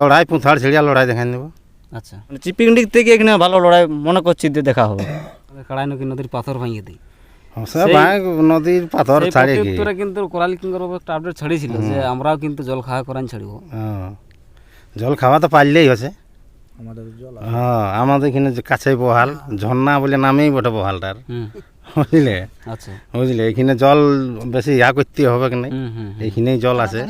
লড়াই পুঁথাড় ছেড়িয়া লড়াই দেখাই দেবো আচ্ছা। মানে চিপিংডিক থেকে এখানে ভালো লড়াই মনে করছি যে দেখা হবে। কাড়াই নাকি নদীর পাথর ভাঙিয়ে দিই? নদীর পাথর সেই ছাড়ে কিন্তু কোরালি কিঙ্গর একটা আপডেট ছাড়িয়েছিল যে আমরাও কিন্তু জল খাওয়া করান ছাড়িব। হ্যাঁ। জল খাওয়া তো পারলেই হচ্ছে। হ্যাঁ আমাদের এখানে যে কাছে বহাল ঝর্ণা বলে নামেই বটে বহালটার। বুঝলে? আচ্ছা। বুঝলে? এখানে জল বেশি ইয়া করতে হবে কি নাই? হুম হুম হুম। এইখানেই জল আছে।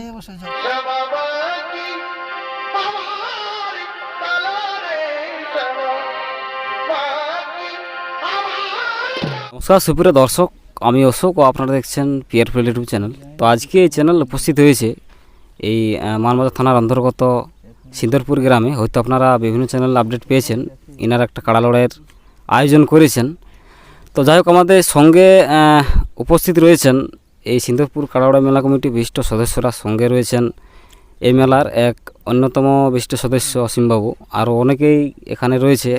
নমস্কার, সুপ্রিয় দর্শক, আমি অশোক ও আপনারা দেখছেন পিয়ার ফিল ইউটিউব চ্যানেল তো আজকে এই চ্যানেল উপস্থিত হয়েছে এই মানবাজার থানার অন্তর্গত সিন্দরপুর গ্রামে। হয়তো আপনারা বিভিন্ন চ্যানেল আপডেট পেয়েছেন। ইনার একটা কাড়া লড়াইয়ের আয়োজন করেছেন। তো যাই হোক, আমাদের সঙ্গে উপস্থিত রয়েছেন এই সিন্দরপুর কাড়াওড়া মেলা কমিটি বিশিষ্ট সদস্যরা। সঙ্গে রয়েছেন এই মেলার এক অন্যতম বিশিষ্ট সদস্য অসীমবাবু আরও অনেকেই এখানে রয়েছে।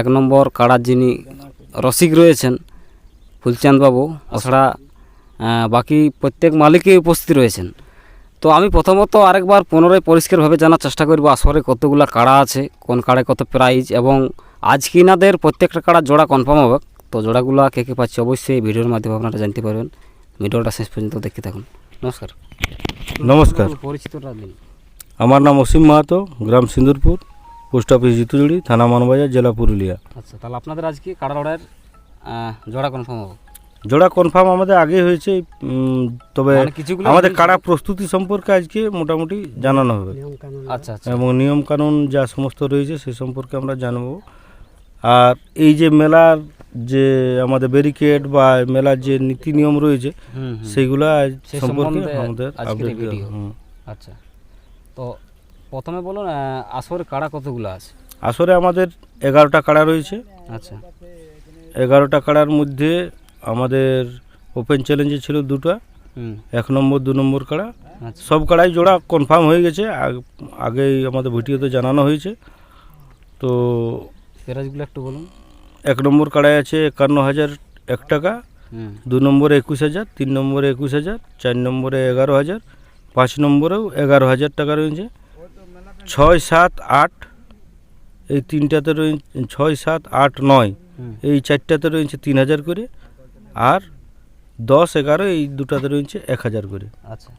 এক নম্বর কাড়ার যিনি রসিক রয়েছেন ফুলচাঁদ বাবু তাছাড়া বাকি প্রত্যেক মালিকই উপস্থিত রয়েছেন। তো আমি প্রথমত আরেকবার পুনরায় পরিষ্কারভাবে জানার চেষ্টা করব আসরে কতগুলো কাড়া আছে কোন কাড়ায় কত প্রাইজ এবং আজ কিনাদের প্রত্যেকটা কাড়া জোড়া কনফার্ম হবে। তো জোড়াগুলো কে কে পাচ্ছে অবশ্যই ভিডিওর মাধ্যমে আপনারা জানতে পারবেন। ভিডিওটা শেষ পর্যন্ত দেখতে থাকুন। নমস্কার। নমস্কার। পরিচিতটা দিন। আমার নাম অসীম মাহাতো গ্রাম সিন্দুরপুর পোস্ট অফিস জিতুজুড়ি থানা মানবাজার জেলা পুরুলিয়া। আচ্ছা তাহলে আপনাদের আজকে কাড়া লড়াইয়ের জোড়া কনফার্ম হবে। জোড়া কনফার্ম আমাদের আগে হয়েছে তবে মানে আমাদের। কাড়া প্রস্তুতি সম্পর্কে আজকে মোটামুটি জানানো হবে। আচ্ছা আচ্ছা। এবং নিয়ম কানুন যা সমস্ত রয়েছে সে সম্পর্কে আমরা জানব। আর এই যে মেলার যে আমাদের ব্যারিকেড বা মেলার যে নীতি নিয়ম রয়েছে। সেইগুলো আজ সম্পর্কে আমাদের আপডেট ভিডিও। আচ্ছা। তো প্রথমে বলুন আসরে কাড়া কতগুলো আছে? আসরে আমাদের এগারোটা কাড়া রয়েছে। আচ্ছা। এগারোটা কাড়ার মধ্যে আমাদের ওপেন চ্যালেঞ্জে ছিল দুটো। এক নম্বর দু নম্বর কাড়া। আচ্ছা। সব কাড়াই জোড়া কনফার্ম হয়ে গেছে। আগেই আমাদের ভিডিওতে জানানো হয়েছে। তো প্রাইজগুলো একটু বলুন। এক নম্বর কাড়াই আছে একান্ন হাজার এক টাকা। দু নম্বরে একুশ হাজার তিন নম্বরে একুশ হাজার চার নম্বরে এগারো হাজার পাঁচ নম্বরেও এগারো হাজার টাকা রয়েছে। ছয় সাত আট এই তিনটাতে রয়েছে ছয় সাত আট নয়। এই চারটাতে রয়েছে তিন হাজার করে আর দশ এগারো এই দুটাতে রয়েছে এক হাজার করে। আচ্ছা।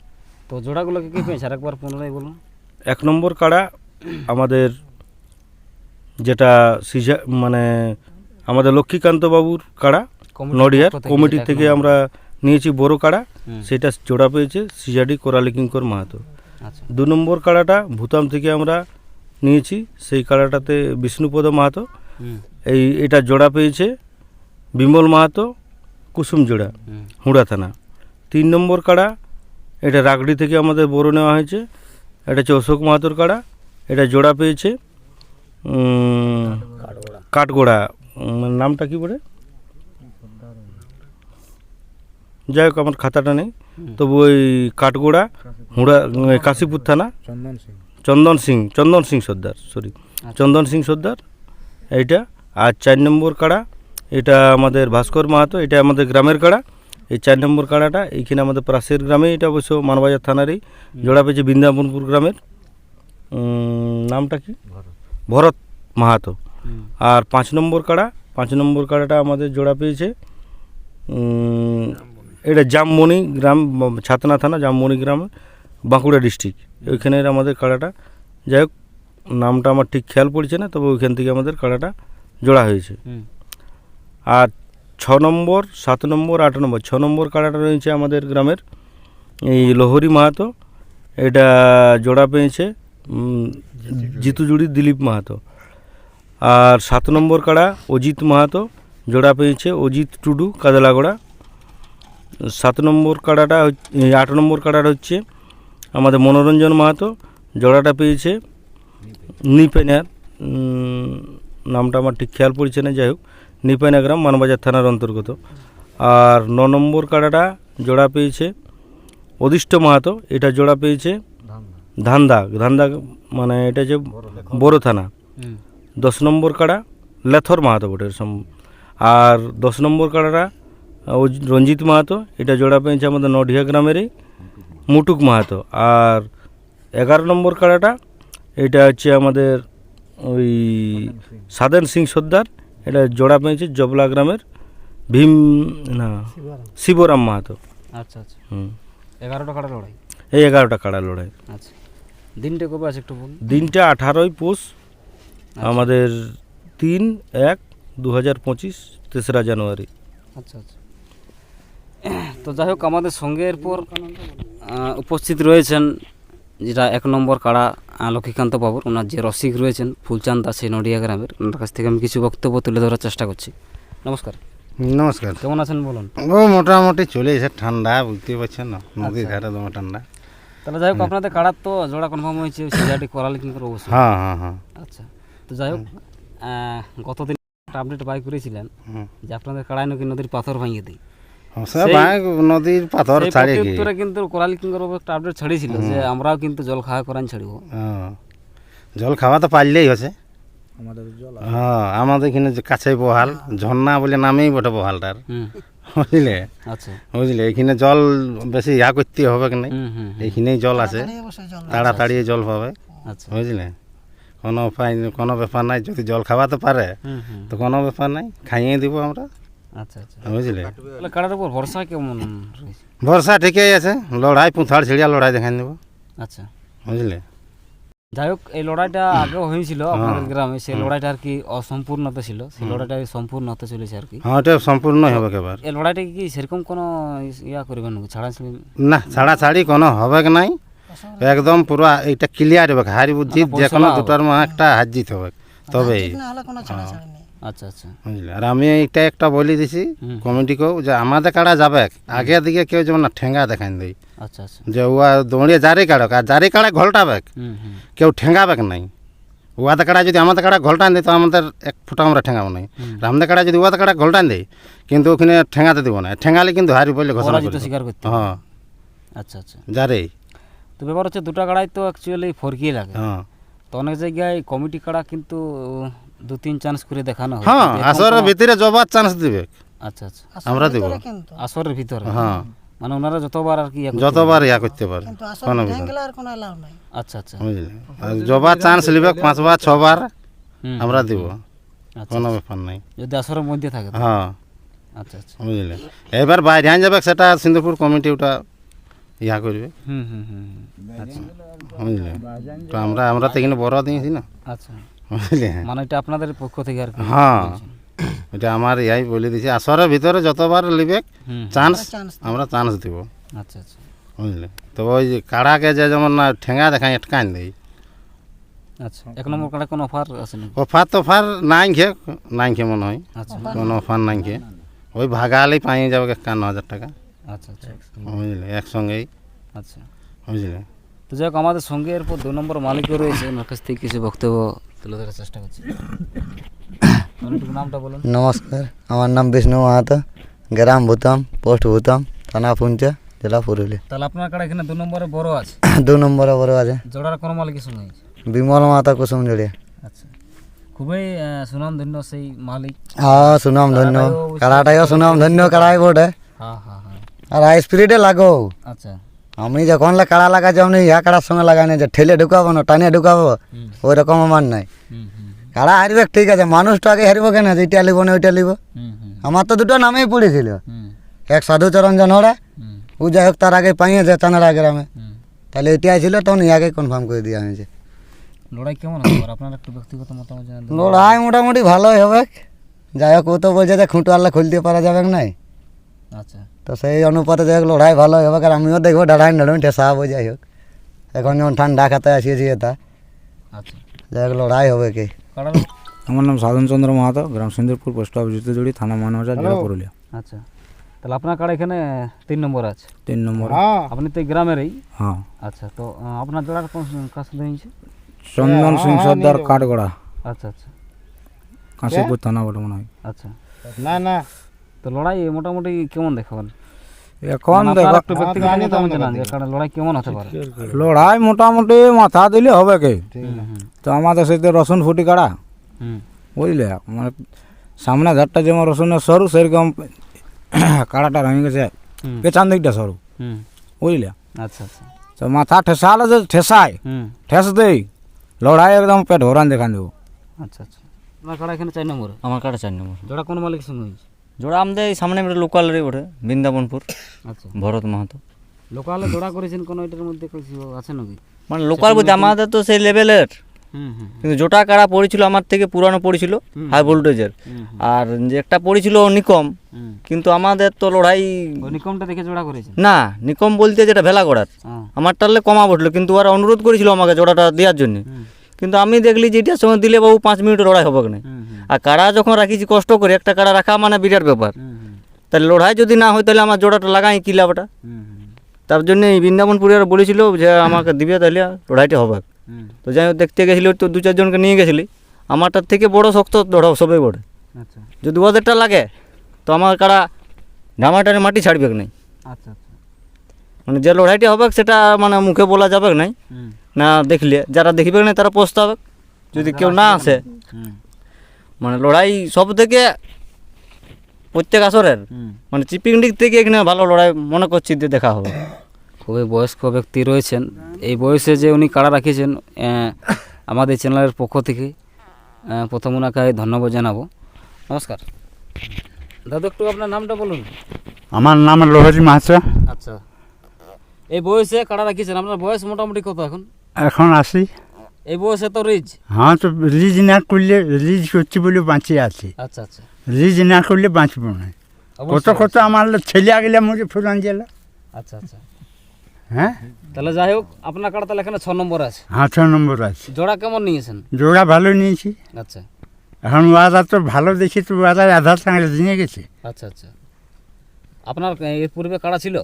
তো জোড়াগুলো কি পেয়েছে? আরেকবার পুনরায় বলুন। এক নম্বর কাড়া আমাদের যেটা সিজা মানে আমাদের লক্ষ্মীকান্ত বাবুর কাড়া নডিয়ার কমিটি থেকে আমরা নিয়েছি বড় কাড়া সেটা জোড়া পেয়েছে সিজাডি কোরালি কিঙ্কর মাহাতো। আচ্ছা। দু নম্বর কাড়াটা ভুতাম থেকে আমরা নিয়েছি সেই কাড়াটাতে বিষ্ণুপদ মাহাতো। এই এটা জোড়া পেয়েছে বিমল মাহাতো কুসুম জোড়া হুড়া থানা। তিন নম্বর কাড়া এটা রাগড়ি থেকে আমাদের বড় নেওয়া হয়েছে। এটা হচ্ছে অশোক মাহাতোর কাড়া এটা জোড়া পেয়েছে কাঠগোড়া। নামটা কি বলে? যাই হোক আমার খাতাটা নেই। তবু ওই কাঠগোড়া হুড়া কাশীপুর থানা। চন্দন সিং। চন্দন সিং চন্দন সিং সর্দার সরি চন্দন সিং সর্দার এইটা। আর চার নম্বর কাড়া এটা আমাদের ভাস্কর মাহাতো এটা আমাদের গ্রামের কাড়া। এই চার নম্বর কাড়াটা এইখানে আমাদের পাশের গ্রামে এটা অবশ্য মানবাজার থানারই জোড়া পেয়েছে বৃন্দাবনপুর গ্রামের। নামটা কি? ভরত। মাহাতো। আর পাঁচ নম্বর কাড়া পাঁচ নম্বর কাড়াটা আমাদের জোড়া পেয়েছে এটা জামমণি গ্রাম ছাতনা থানা জামমণি গ্রাম বাঁকুড়া ডিস্ট্রিক্ট। ওইখানের আমাদের কাড়াটা। যাই হোক নামটা আমার ঠিক খেয়াল পড়ছে না তবে ওইখান থেকে আমাদের কাড়াটা জোড়া হয়েছে। আর ছ নম্বর সাত নম্বর আট নম্বর ছ নম্বর কাড়াটা রয়েছে আমাদের গ্রামের। এই লোহরি মাহাতো এটা জোড়া পেয়েছে জিতুজুড়ি দিলীপ মাহাতো। আর সাত নম্বর কাড়া অজিত মাহাতো জোড়া পেয়েছে অজিত টুডু কাদলাগোড়া। সাত নম্বর কাড়াটা আট নম্বর কাড়াটা হচ্ছে আমাদের মনোরঞ্জন মাহাতো জোড়াটা পেয়েছে নিপেনার নামটা আমার ঠিক খেয়াল পড়ছে না, যাই হোক। নিপেনা গ্রাম মানবাজার থানার অন্তর্গত। আর ন নম্বর কাড়াটা জোড়া পেয়েছে অদিষ্ট মাহাতো, এটা জোড়া পেয়েছে ধান্দা। ধান্দা মানে এটা যে বড় থানা। দশ নম্বর কাড়া লেথর মাহাতো বটে আর দশ নম্বর কাড়াটা রঞ্জিত মাহাতো, এটা জোড়া পেয়েছে আমাদের নডিহা গ্রামেরই মুটুক মাহাতো। আর এগারো নম্বর কাড়াটা এটা হচ্ছে আমাদের ওই সাধন সিং সর্দার এটা জোড়া পেয়েছে জবলা গ্রামের ভীম না শিবরাম। মাহাতো। আচ্ছা আচ্ছা। হুম। এগারোটা কাটা লড়াই? এই এগারোটা কাড়া লড়াই। আচ্ছা। দিনটা কবে আছে একটু বলুন? দিনটা আঠারোই পৌষ আমাদের তিন এক দু হাজার পঁচিশ তেসরা জানুয়ারি। আচ্ছা আচ্ছা। তো যাই হোক আমাদের সঙ্গে এরপর উপস্থিত রয়েছেন যেটা এক নম্বর কাড়া লক্ষ্মীকান্ত বাবুর। ওনার যে রসিক রয়েছেন ফুলচাঁদ দাস এই নডিয়া গ্রামের। ওনার কাছ থেকে আমি কিছু বক্তব্য তুলে ধরার চেষ্টা করছি। নমস্কার। নমস্কার। কেমন আছেন বলুন? ও মোটামুটি চলে এসে ঠান্ডা বুঝতে পারছেন না। নদীর ধারে দমে ঠান্ডা। তাহলে যাই হোক আপনাদের কাড়ার তো জোড়া কনফার্ম হয়েছে সিজাটি করালে কিন্তু অবশ্যই। হ্যাঁ হ্যাঁ হ্যাঁ আচ্ছা। তো যাই হোক গতদিন একটা আপডেট বাই করেছিলেন যে আপনাদের কাড়ায় নাকি নদীর পাথর ভাঙিয়ে দিই। সে ভাই নদীর পাথর ছাড়ে কি কিন্তু কোরালি কিঙ্গর একটা আপডেট ছাড়িয়েছিল যে আমরাও কিন্তু জল খাওয়া করান ছাড়িব। জল খাওয়া তো পারলেই হচ্ছে হ্যাঁ আমাদের এখানে কাছে বহাল ঝর্ণা বলে নামেই বটে বহালটার বুঝলে আচ্ছা বুঝলে এখানে জল বেশি ইয়া করতে হবে কি নাই হুম হুম হুম, এইখানেই জল আছে তাড়াতাড়ি জল পাবে আচ্ছা বুঝলে কোনো উপায় কোনো ব্যাপার নাই যদি জল খাওয়াতে পারে তো কোনো ব্যাপার নাই খাইয়ে দিব আমরা বুঝলে? তাহলে কাড়ার উপর ভরসা কেমন ভরসা ঠিকই আছে লড়াই পুঁথাড় ছিড়িয়া লড়াই দেখাই দেবো। আচ্ছা। বুঝলে? যাই হোক এই লড়াইটা আগেও হয়েছিল আপনাদের গ্রামে সেই লড়াইটা আর কি অসম্পূর্ণতা ছিল। সেই লড়াইটা সম্পূর্ণ হতে চলেছে আর কি। হ্যাঁ ওটা সম্পূর্ণই হবে এবার এই লড়াইটা কি সেরকম কোনো ইয়া করবেন ছাড়া ছিড়ি? না ছাড়াছাড়ি কোনো হবে কি নাই। একদম পুরো এইটা ক্লিয়ার হবে। হারি বুদ্ধি যে কোনো দুটার মধ্যে একটা হার জিত হবে। তবেই। আচ্ছা আচ্ছা। বুঝলে? আর আমি এইটা একটা বলে দিছি। কমিটিকেও যে আমাদের কাড়া যাবে? আগে দিকে কেউ যেমন না ঠেঙ্গা দেখাই দেই আচ্ছা আচ্ছা। যে উয়া দৌড়িয়ে জারি কাড়ক আর জারি কাড়া ঘোলটাবে হুম হুম। কেউ ঠেঙ্গাবে নাই। উয়াদের কাড়া যদি আমাদের কাড়া ঘোলটান দিই তো আমাদের এক ফুটা আমরা ঠেঙ্গাবো নাই। আমাদের কাড়া যদি উয়াদের কাড়া ঘোলটান দিই কিন্তু ওখানে ঠেঙ্গাতে দিব না। ঠেঙ্গালে কিন্তু হারি বলে ঘোষণা স্বীকার করতে হ্যাঁ। আচ্ছা আচ্ছা। জারি। তো ব্যাপার হচ্ছে দুটা কাড়াই তো অ্যাকচুয়ালি ফরকিয়ে লাগে। হ্যাঁ। তো অনেক জায়গায় কমিটি কাড়া কিন্তু দু তিন চান্স করে দেখানো হয়। হ্যাঁ আসরের ভিতরে জবার চান্স দিবে। আচ্ছা আচ্ছা। আমরা দিব। আসরের ভিতরে? হ্যাঁ। মানে ওনারা যতবার আর কি যতবার ইয়া করতে পারে। কোনো বিষয় পারে। আচ্ছা আচ্ছা। বুঝলে আর জবার চান্স নিবে পাঁচবার ছবার আমরা দিব। আচ্ছা কোনো ব্যাপার নাই। যদি আসরের মধ্যে থাকে হ্যাঁ। আচ্ছা আচ্ছা। বুঝলে এবার বাইরে আন যাবে সেটা সিন্ধুপুর কমিটি ওটা ইয়া করবে। হুম হুম হুম হুম। আচ্ছা। বুঝলে তো আমরা আমরা তো এখানে বড় দিয়েছি না। আচ্ছা। বুঝলে? মানে এটা আপনাদের পক্ষ থেকে আর হ্যাঁ। এটা আমার ইয়াই বলে দিছি আসরের ভিতরে যতবার লিবে চান্স আমরা চান্স দিব। আচ্ছা আচ্ছা। বুঝলে? তো ওই যে কাড়াকে যে যেমন না ঠেঙ্গা দেখাই এটকান দেই। আচ্ছা এক নম্বর কাড়া কোনো অফার আছে নাকি? অফার তো ফার নাই খে নাই খে মনে হয়। আচ্ছা। কোনো অফার নাই খে। ওই ভাগালেই পাই যাবে একান্ন হাজার টাকা। আচ্ছা আচ্ছা। বুঝলে? একসঙ্গেই। আচ্ছা। বুঝলে? তো যাই হোক আমাদের সঙ্গে এরপর দু নম্বর মালিকও রয়েছে। ওনার কাছ থেকে কিছু বক্তব্য তুলে ধরার চেষ্টা করছি। নামটা বলুন। নমস্কার আমার নাম বিষ্ণু মাহাতো গ্রাম ভূতাম পোস্ট ভূতাম থানা পুঞ্চা জেলা পুরুলিয়া। তাহলে আপনার কাড়া এখানে দু নম্বরে বড় আছে? দু নম্বরে বড় আছে। জোড়ার কোনো মালিকের সঙ্গে বিমল মাহাতো কুসুম জড়িয়া। আচ্ছা। খুবই আহ, সুনামধন্য সেই মালিক। হ্যাঁ সুনাম ধন্য কাড়াটাইও সুনাম ধন্য কাড়াই বটে। হ্যাঁ হ্যাঁ হ্যাঁ। আর হাই স্পিরিটে লাগো। আচ্ছা। আমি যখন কাড়া লাগাচ্ছি আপনি ইয়া কাড়ার সঙ্গে লাগাই না যে ঠেলে ঢুকাবো না টানিয়ে ঢুকাবো ওই রকম আমার নাই। কাড়া হারবে ঠিক আছে মানুষটা আগে হারবো কেন? যেটা লিব না ওইটা লিব। আমার তো দুটো নামেই পড়েছিল। এক সাধুচরণ জনহরা ও যাই হোক তার আগে পাইয়েছে চানাড়া গ্রামে। হুম। তাহলে এটাই ছিল তখন ইয়াকে কনফার্ম করে দেওয়া হয়েছে। লড়াই কেমন হবে আপনার একটু ব্যক্তিগত মতামত লড়াই মোটামুটি ভালোই হবে। যাই হোক ও তো বলছে যে খুঁটো আল্লাহ খুলতে পারা যাবে না নাই? আচ্ছা। তো সেই অনুপাতে যাই হোক লড়াই ভালোই হবে আর আমিও দেখব ডাড়াই নাড়ুন ঠেসা হব যাই হোক। এখন যেমন ঠান্ডা খাতে আসিয়েছি এটা আচ্ছা। যাই হোক লড়াই হবে কি। আমার নাম সাধন চন্দ্র মাহাতো গ্রাম সিন্দুরপুর পোস্ট অফিস জুতেজুড়ি থানা মানবাজার জেলা পুরুলিয়া। আচ্ছা। তাহলে আপনার কাড়া এখানে তিন নম্বর আছে। তিন নম্বর। আপনি তো এই গ্রামেরই। হ্যাঁ। আচ্ছা তো আপনার জোড়ার কোন কার সাথে হয়েছে? চন্দন সিং সর্দার কাঠগড়া। আচ্ছা আচ্ছা। কাশীপুর থানা বটে মনে হয়। আচ্ছা। না না। তো লড়াই মোটামুটি কেমন দেখাবেন? এখন জানান যে কাড়া লড়াই কেমন হতে পারে। লড়াই মোটামুটি মাথা দিলে হবে কে? তো আমাদের সাথে রসুন ফুটি কাড়া। বুঝলে? মানে সামনে ধারটা যেমন রসুনের সরু সেরকম কাড়াটা ভেঙে গেছে। পেছান দিকটা সরু। বুঝলে? আচ্ছা আচ্ছা। তো মাথা ঠেসালে যে ঠেসায় ঠেস দেই লড়াই একদম পেট ভরান দেখান দেবো। আচ্ছা আচ্ছা। আপনার কাড়া এখানে চার নম্বরে? আমার কাটা চার নম্বর। জোড়া কোন মালিকের সঙ্গে হয়েছে? জোড়া আমাদের এই সামনে একটা লোকালেরই ওঠে বৃন্দাবনপুর আচ্ছা। ভরত মাহাতো। লোকালে জোড়া করেছেন কোনো এটার মধ্যে কিছু আছে নাকি? মানে লোকাল বলতে আমাদের তো সেই লেভেলের। কিন্তু জোটা কাড়া পড়েছিল আমার থেকে পুরানো পড়েছিল হাই ভোল্টেজের। আর যে একটা পড়েছিল নিকম কিন্তু আমাদের তো লড়াই নিকমটা দেখে জোড়া করেছেন না নিকম বলতে যেটা ভেলা করার হ্যাঁ আমার টালে কমা বসল কিন্তু ওরা অনুরোধ করেছিল আমাকে জোড়াটা দেওয়ার জন্য। কিন্তু আমি দেখলি যে এটার সঙ্গে দিলে বাবু পাঁচ মিনিট লড়াই হবে না আর কাড়া যখন রাখিছি কষ্ট করে একটা কাড়া রাখা মানে বিরাট ব্যাপার। তাহলে লড়াই যদি না হয় তাহলে আমার জোড়াটা লাগাই কি লাভটা? তার জন্য এই বৃন্দাবনপুরের বলেছিল যে আমাকে দিবে তাহলে লড়াইটা হবে। তো যাই হোক দেখতে গেছিলি তো দু চারজনকে নিয়ে গেছিলি। আমারটার থেকে বড় শক্ত দৌড়াও সবাই বড়। আচ্ছা। যদি ওদেরটা লাগে তো আমার কারা ঢামাটারে মাটি ছাড়বে নাই আচ্ছা আচ্ছা। মানে যে লড়াইটা হবে সেটা মানে মুখে বলা যাবে নাই না দেখলে যারা দেখবে না তারা পস্তাবে। যদি কেউ না আসে মানে লড়াই সব থেকে প্রত্যেক আসরের মানে চিপিং দিক থেকে এখানে ভালো লড়াই মনে করছি যে দেখা হবে। খুবই বয়স্ক ব্যক্তি রয়েছেন। এই বয়সে যে উনি কাড়া রাখিয়েছেন আমাদের চ্যানেলের পক্ষ থেকে প্রথম ওনাকে ধন্যবাদ জানাব। নমস্কার। দাদু একটু আপনার নামটা বলুন। আমার নাম লোহরি মাহাতো। আচ্ছা। এই বয়সে কাড়া রাখিয়েছেন আপনার বয়স মোটামুটি কত এখন? এখন আসি। এই বয়সে তো রিচ হ্যাঁ তো রিজ না করলে রিজ করছি বলে বাঁচিয়ে আছি। আচ্ছা আচ্ছা। রিজ না করলে বাঁচব না। কত কত আমার ছেলে আগলে মরে ফুরান জেলা। আচ্ছা আচ্ছা। হ্যাঁ? তাহলে যাই হোক আপনার কাড়া তাহলে এখানে ছ নম্বর আছে। হ্যাঁ ছ নম্বর আছে। জোড়া কেমন নিয়েছেন? জোড়া ভালো নিয়েছি। আচ্ছা। এখন ওরা তো ভালো দেখি তো ওরা আধার সঙ্গে নিয়ে গেছে। আচ্ছা আচ্ছা। আপনার এর পূর্বে কাড়া ছিল?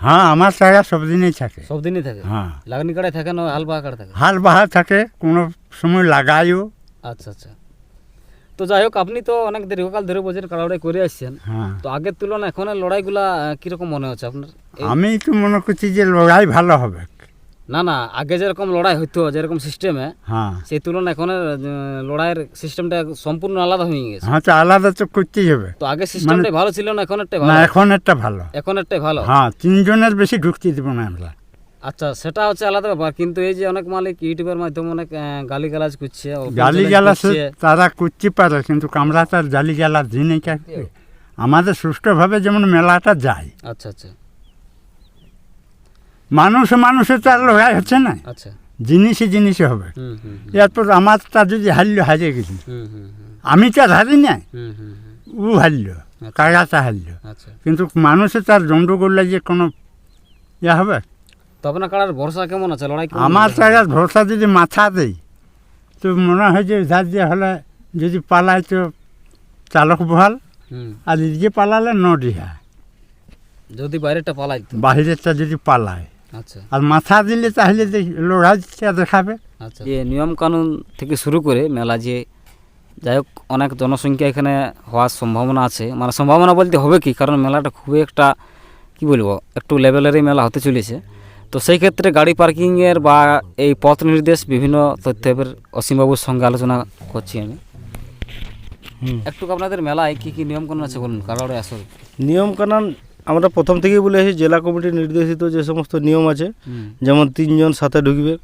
হ্যাঁ আমার টাকা সব দিনই থাকে। সব দিনই থাকে? হ্যাঁ। লাগনি কাড়ায় থাকে না হাল বাহা কাড়া থাকে? হাল বাহা থাকে কোনো সময় লাগাইও আচ্ছা আচ্ছা। তো যাই হোক আপনি তো অনেক দীর্ঘকাল ধরে বোঝেন কাড়াউড়াই করে আসছেন। হ্যাঁ। তো আগের তুলনায় এখন লড়াইগুলা কীরকম মনে হচ্ছে আপনার? আমি তো মনে করছি যে লড়াই ভালো হবে। না না আগে যেরকম লড়াই হইতো যেরকম সিস্টেমে হ্যাঁ। সেই তুলনায় এখন লড়াইয়ের সিস্টেমটা সম্পূর্ণ আলাদা হয়ে গেছে। হ্যাঁ আলাদা তো করতেই হবে। তো আগে সিস্টেমটা ভালো ছিল না এখন একটা ভালো? এখন একটা ভালো। এখন একটা ভালো? হ্যাঁ তিনজনের বেশি ঢুকতে দেবো না আমরা। আচ্ছা সেটা হচ্ছে আলাদা ব্যাপার কিন্তু এই যে অনেক মালিক ইউটিউবের মাধ্যমে অনেক গালি গালাজ করছে গালি করছে। তারা করতে পারে কিন্তু আমরা তার দিই নাই কাকে আমাদের সুষ্ঠুভাবে যেমন মেলাটা যায় আচ্ছা আচ্ছা। মানুষে মানুষে তো আর লড়াই হচ্ছে না। আচ্ছা। জিনিসে জিনিসে হবে। হুম আমার তা যদি হারলো হারিয়ে গেছি। আমি তো আর হারি না ও হারলো কাগাটা হারলো। আচ্ছা। কিন্তু মানুষে তার করলে যে কোনো ইয়ে হবে। তো আপনার কাড়ার ভরসা কেমন আছে? লড়াই আমার আছে? ভরসা যদি মাথা দেই তো মনে হয় যে ধার দিয়ে হলে যদি পালায় তো চালক বহাল আর এদিকে পালালে নডিহা। যদি বাইরেটা পালাই তো? বাহিরেরটা যদি পালায় আচ্ছা আর মাথা দিলে তাহলে দেখ- লড়াইটা দেখাবে আচ্ছা। যে নিয়ম কানুন থেকে শুরু করে মেলা যে যাই হোক অনেক জনসংখ্যা এখানে হওয়ার সম্ভাবনা আছে। মানে সম্ভাবনা বলতে হবে কি? কারণ মেলাটা খুবই একটা কি বলব একটু লেভেলেরই মেলা হতে চলেছে। তো সেই ক্ষেত্রে গাড়ি পার্কিংয়ের বা এই পথ নির্দেশ বিভিন্ন তথ্যের অসীমবাবুর সঙ্গে আলোচনা করছি আমি। একটু আপনাদের মেলায় কী কী নিয়ম কানুন আছে বলুন? কারোর আসল। নিয়মকানুন আমরা প্রথম থেকেই বলে আসি জেলা কমিটির নির্দেশিত যে সমস্ত নিয়ম আছে যেমন তিনজন সাথে ঢুকবে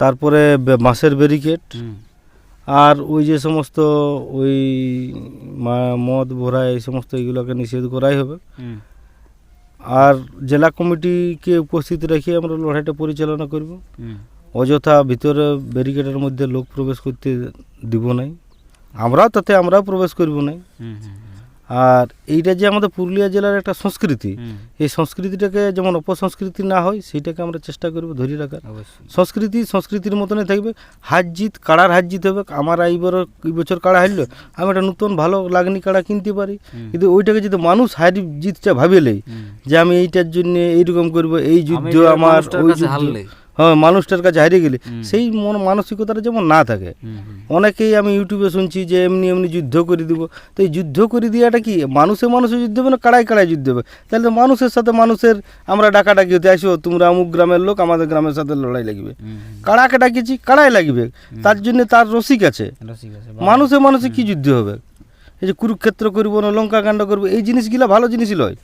তারপরে বাঁশের ব্যারিকেড আর ওই যে সমস্ত ওই মদ ভরা এই সমস্ত এগুলোকে নিষেধ করাই হবে। আর জেলা কমিটিকে উপস্থিত রেখে আমরা লড়াইটা পরিচালনা করব। অযথা ভিতরে ব্যারিকেডের মধ্যে লোক প্রবেশ করতে দিব নাই। আমরাও তাতে আমরাও প্রবেশ করব নাই। আর এইটা যে আমাদের পুরুলিয়া জেলার একটা সংস্কৃতি এই সংস্কৃতিটাকে যেমন অপসংস্কৃতি না হয় সেইটাকে আমরা চেষ্টা করব ধরে রাখার। সংস্কৃতি সংস্কৃতির মতনই থাকবে। হার জিত কাড়ার হার জিত হবে। আমার এই এইবার এই বছর কাড়া হারলো আমি একটা নতুন ভালো লাগনি কাড়া কিনতে পারি। কিন্তু ওইটাকে যদি মানুষ হারি জিতটা ভাবিলেই যে আমি এইটার জন্য এইরকম করব এই যুদ্ধ আমার ওই যুদ্ধ। হারলে। হ্যাঁ মানুষটার কাছে হারিয়ে গেলে সেই মন মানসিকতাটা যেমন না থাকে। অনেকেই আমি ইউটিউবে শুনছি যে এমনি এমনি যুদ্ধ করে দিব। তো এই যুদ্ধ করে দেওয়াটা কি? মানুষে মানুষে যুদ্ধ হবে না কাড়াই কাড়াই যুদ্ধ হবে তাহলে তো মানুষের সাথে মানুষের আমরা ডাকাডাকি হতে আসো তোমরা অমুক গ্রামের লোক আমাদের গ্রামের সাথে লড়াই লাগবে। কাড়াকে ডাকিছি কাড়াই লাগবে। তার জন্য তার রসিক আছে। আছে মানুষে মানুষে কি যুদ্ধ হবে? এই যে কুরুক্ষেত্র করব না লঙ্কা কাণ্ড করব এই জিনিসগুলা ভালো জিনিস লয়।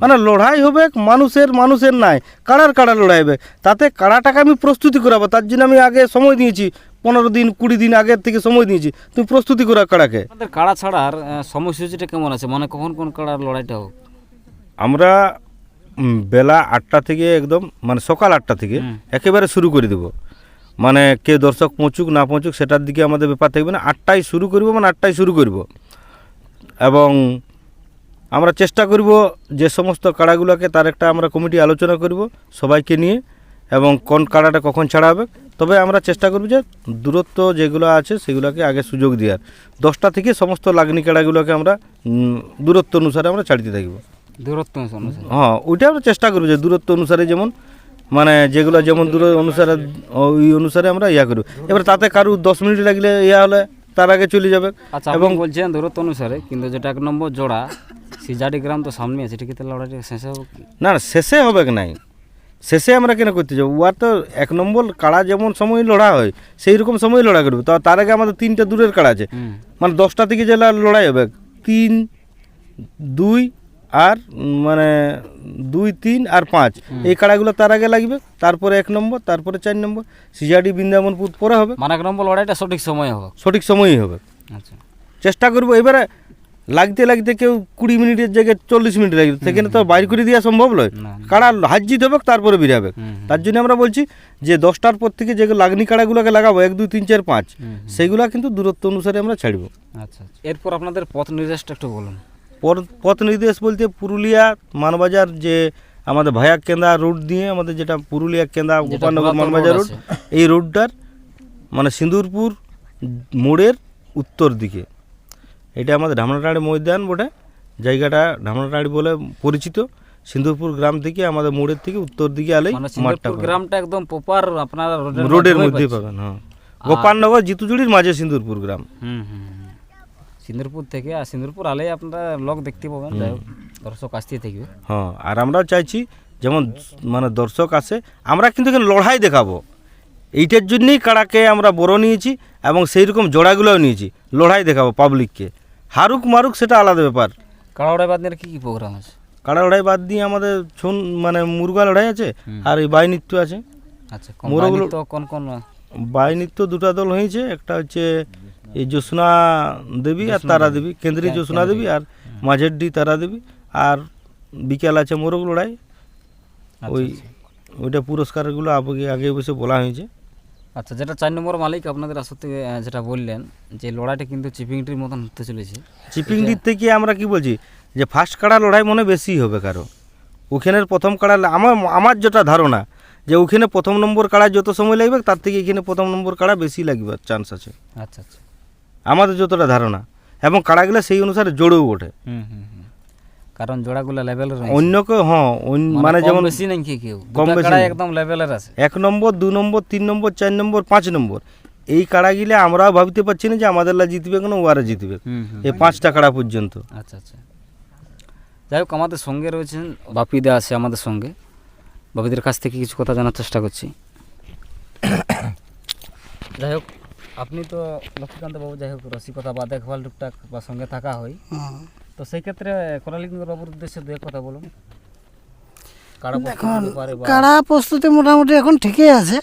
মানে লড়াই হবে মানুষের মানুষের নাই কাড়ার কাড়া লড়াই হবে তাতে কাড়াটাকে আমি প্রস্তুতি করাবো তার জন্য আমি আগে সময় দিয়েছি পনেরো দিন কুড়ি দিন আগের থেকে সময় দিয়েছি তুমি প্রস্তুতি করা কাড়াকে কাড়া ছাড়ার সময়সূচিটা কেমন আছে? মানে কখন কোন কাড়ার লড়াইটা হোক? আমরা বেলা আটটা থেকে একদম মানে সকাল আটটা থেকে একেবারে শুরু করে দেব। মানে কে দর্শক পৌঁছুক না পৌঁছুক সেটার দিকে আমাদের ব্যাপার থাকবে না আটটায় শুরু করব মানে আটটায় শুরু করব। এবং আমরা চেষ্টা করব যে সমস্ত কাড়াগুলোকে তার একটা আমরা কমিটি আলোচনা করব সবাইকে নিয়ে এবং কোন কাড়াটা কখন ছাড়া হবে। তবে আমরা চেষ্টা করব যে দূরত্ব যেগুলো আছে সেগুলোকে আগে সুযোগ দেওয়ার। দশটা থেকে সমস্ত লাগনি কাড়াগুলোকে আমরা দূরত্ব অনুসারে আমরা ছাড়তে থাকব। দূরত্ব অনুসারে। হ্যাঁ ওইটা আমরা চেষ্টা করব যে দূরত্ব অনুসারে যেমন মানে যেগুলো যেমন দূর অনুসারে। ওই অনুসারে আমরা ইয়া করব। এবার তাতে কারু দশ মিনিট লাগলে ইয়া হলে তার আগে চলে যাবে। আচ্ছা এবং বলছেন দূরত্ব অনুসারে কিন্তু যেটা এক নম্বর জোড়া সিজাডি গ্রাম তো সামনে আছে কি আছে লড়াইটা শেষে হবে? না শেষে হবে কি নাই? শেষে আমরা কেন করতে যাব? উয়ার তো এক নম্বর কাড়া যেমন সময় লড়া হয় সেই রকম সময় লড়া করবে। তো তার আগে আমাদের তিনটা দূরের কাড়া আছে। মানে দশটা থেকে যে লা- লড়াই হবে তিন দুই আর মানে দুই তিন আর পাঁচ। এই কাড়াগুলো তার আগে লাগবে তারপরে এক নম্বর তারপরে চার নম্বর। সিজাডি বৃন্দাবনপুর পরে হবে। মানে এক নম্বর লড়াইটা সঠিক সময় হবে। সঠিক সময়ই হবে। আচ্ছা। চেষ্টা করব এবারে লাগতে লাগতে কেউ কুড়ি মিনিটের জায়গায় চল্লিশ মিনিট লাগবে। সেখানে তো বাইর করে দেওয়া সম্ভব নয়। কাড়া হাত জিত হবে তারপরে বেরাবে। তার জন্য আমরা বলছি যে দশটার পর থেকে যেগুলো লাগনি কাড়াগুলোকে লাগাবো এক দুই তিন চার পাঁচ সেগুলো কিন্তু দূরত্ব অনুসারে আমরা ছাড়বো। আচ্ছা আচ্ছা। এরপর আপনাদের পথ নির্দেশটা একটু বলুন। পথ নির্দেশ বলতে পুরুলিয়া মানবাজার যে আমাদের ভায়া কেন্দা রোড দিয়ে আমাদের যেটা পুরুলিয়া কেন্দা গোপালনগর মানবাজার রোড এই রোডটার মানে সিন্দুরপুর মোড়ের উত্তর দিকে। এটা আমাদের ঢামনাটাড়ি ময়দান বটে। জায়গাটা ঢামনাটাড়ি বলে পরিচিত। সিন্দুরপুর গ্রাম থেকে আমাদের মোড়ের থেকে উত্তর দিকে আলেই মানে মাঠটা গ্রামটা একদম প্রপার আপনার রোডের মধ্যেই পাবেন হ্যাঁ। গোপালনগর জিতুজুড়ির মাঝে সিন্দুরপুর গ্রাম। হুম হুম। সিন্দুরপুর থেকে আর সিন্দুরপুর আলে আপনারা লোক দেখতে পাবেন দর্শক আসতে থাকবে। হ্যাঁ আর আমরাও চাইছি যেমন মানে দর্শক আসে আমরা কিন্তু এখানে লড়াই দেখাবো। এইটার জন্যই কাড়াকে আমরা বড় নিয়েছি এবং সেই রকম জোড়াগুলোও নিয়েছি লড়াই দেখাবো পাবলিককে হারুক মারুক সেটা আলাদা ব্যাপার। কাড়া কাড়াওড়াই বাদ নিয়ে কী কী প্রোগ্রাম আছে? কাড়া লড়াই বাদ দিয়ে আমাদের ছুন মানে মুরগা লড়াই আছে আর এই বাই নৃত্য আছে। আচ্ছা তো কোন কোন? বাই নৃত্য দুটা দল হয়েছে একটা হচ্ছে এই জ্যোৎস্না দেবী আর তারা দেবী। কেন্দ্রীয় জ্যোৎস্না দেবী আর মাঝের ডি তারা দেবী আর বিকেল আছে মোরগ লড়াই। ওই ওইটা পুরস্কারগুলো আগে আগে বসে বলা হয়েছে। আচ্ছা যেটা চার নম্বর মালিক আপনাদের থেকে যেটা বললেন যে লড়াইটা কিন্তু চিপিংটির মতন হতে চলেছে। চিপিং দিক থেকে আমরা কি বলছি? যে ফার্স্ট কাড়া লড়াই মনে বেশি হবে কারও। ওখানের প্রথম কাড়া আমার আমার যেটা ধারণা যে ওখানে প্রথম নম্বর কাড়ায় যত সময় লাগবে তার থেকে এখানে প্রথম নম্বর কাড়া বেশি লাগবে চান্স আছে। আচ্ছা আচ্ছা। আমাদের যতটা ধারণা এবং কাড়াগুলো সেই অনুসারে জোরেও ওঠে। হুম হুম হুম। কারণ জোড়াগুলো লেভেলের অন্য কেউ হ্যাঁ মানে যেমন বেশি নাকি কেউ? কম বেশি একদম লেভেলের আছে। এক নম্বর দু নম্বর তিন নম্বর চার নম্বর পাঁচ নম্বর। এই কাড়াগুলো আমরাও ভাবতে পারছি না যে আমাদের লা জিতবে কোনো ওয়ারা জিতবে। হুম হুম এই পাঁচটা কাড়া পর্যন্ত। আচ্ছা আচ্ছা। যাই হোক আমাদের সঙ্গে রয়েছেন বাপিদা আছে আমাদের সঙ্গে। বাপিদের কাছ থেকে কিছু কথা জানার চেষ্টা করছি। যাই হোক আপনি তো লক্ষ্মীকান্ত বাবু যাই হোক রসিকতা বা দেখভাল টুকটাক বা সঙ্গে থাকা হয়। তো সেই ক্ষেত্রে করালিঙ্গ বাবুর উদ্দেশ্যে দু কথা বলুন। বা- কাড়া প্রস্তুতি মোটামুটি এখন ঠিকই আছে।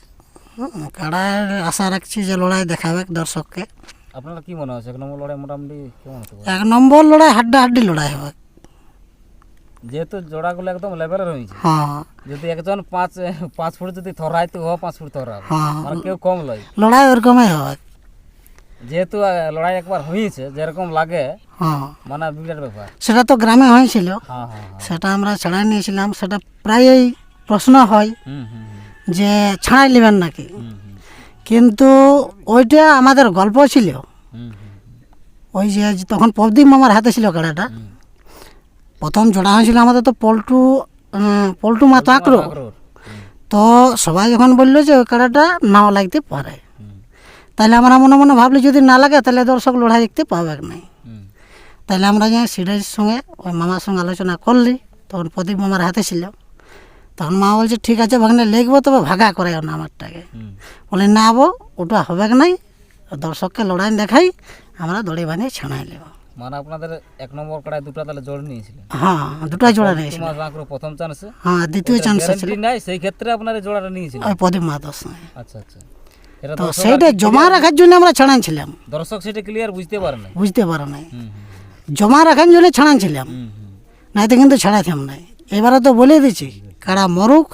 কাড়ার আশা রাখছি যে লড়াই দেখাবে দর্শককে। আপনারা কি মনে হচ্ছে? এক নম্বর লড়াই মোটামুটি কেমন এক নম্বর লড়াই হাড্ডা হাড্ডি লড়াই হবে। যেহেতু জোড়াগুলো একদম লেভেলের হয়েছে হ্যাঁ। যদি একজন পাঁচ পাঁচ ফুট যদি থরায় তো ও পাঁচ ফুট থরাবে। হ্যাঁ। মানে কেউ কম লয়। লড়াই ওরকমই হবে যেহেতু লড়াই একবার হয়েছে যেরকম লাগে হ্যাঁ। মানে বিরাট ব্যাপার। সেটা তো গ্রামে হয়েছিল। হ্যাঁ হ্যাঁ হ্যাঁ। সেটা আমরা ছাড়াই নিয়েছিলাম। সেটা প্রায়ই প্রশ্ন হয় যে ছাড়াই নেবেন নাকি? কিন্তু ওইটা আমাদের গল্প ছিল। ওই যে তখন প্রদীপ মামার হাতে ছিল কাড়াটা প্রথম জোড়া হয়েছিল আমাদের তো পল্টু পল্টু মাতো আঁকড়ো তো সবাই যখন বলল যে ওই কাড়াটা নাও লাগতে পারে। তাহলে আমরা মনে মনে ভাবলি যদি না লাগে তাহলে দর্শক লড়াই দেখতে পাবে নাই। তাহলে আমরা যে সিরাজের সঙ্গে ওই মামার সঙ্গে আলোচনা করলি তখন প্রদীপ মামার হাতে ছিল। তখন মা বলছে ঠিক আছে ভাগনে লিখব তবে ভাগা করে না আমারটাকে। বলে না আবো ওটা হবে নাই? দর্শককে লড়াই দেখাই আমরা দড়ি বানিয়ে ছাড়াই নেব। মানে আপনাদের এক নম্বর কড়াই দুটো তাহলে জোর নিয়েছিলেন। হ্যাঁ দুটাই জোড়া নিয়েছিল তোমার আগ্রহ প্রথম চান্সে। হ্যাঁ দ্বিতীয় চান্স ছিল নাই সেই ক্ষেত্রে আপনারা জোড়াটা নিয়েছিলেন। ওই প্রদীপ সঙ্গে আচ্ছা আচ্ছা। তো সেইটা জমা রাখার জন্য আমরা ছাড়াইছিলাম দর্শক সেটা ক্লিয়ার বুঝতে পারে না বুঝতে পারো নাই। জমা রাখার জন্য ছাড়াইছিলাম নাই তো কিন্তু ছাড়াইতাম নাই। এবারে তো বলে দিছি কারা মরুক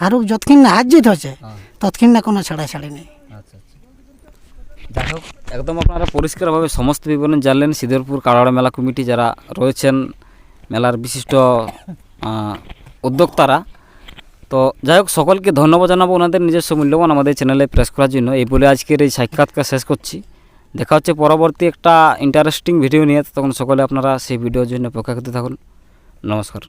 হারুক যতক্ষণ না হাত জিত হচ্ছে ততক্ষণ না কোনো ছাড়া ছাড়ি নেই। যাই হোক, একদম আপনারা পরিষ্কারভাবে সমস্ত বিবরণ জানলেন। সিদ্ধরপুর কাড়াড়া মেলা কমিটি যারা রয়েছেন, মেলার বিশিষ্ট উদ্যোক্তারা। তো যাই হোক, সকলকে ধন্যবাদ জানাব ওনাদের নিজস্ব মূল্যবান আমাদের চ্যানেলে প্রেস করার জন্য। এই বলে আজকের এই সাক্ষাৎকার শেষ করছি। দেখা হচ্ছে পরবর্তী একটা ইন্টারেস্টিং ভিডিও নিয়ে। তখন সকলে আপনারা সেই ভিডিওর জন্য অপেক্ষা করতে থাকুন। নমস্কার।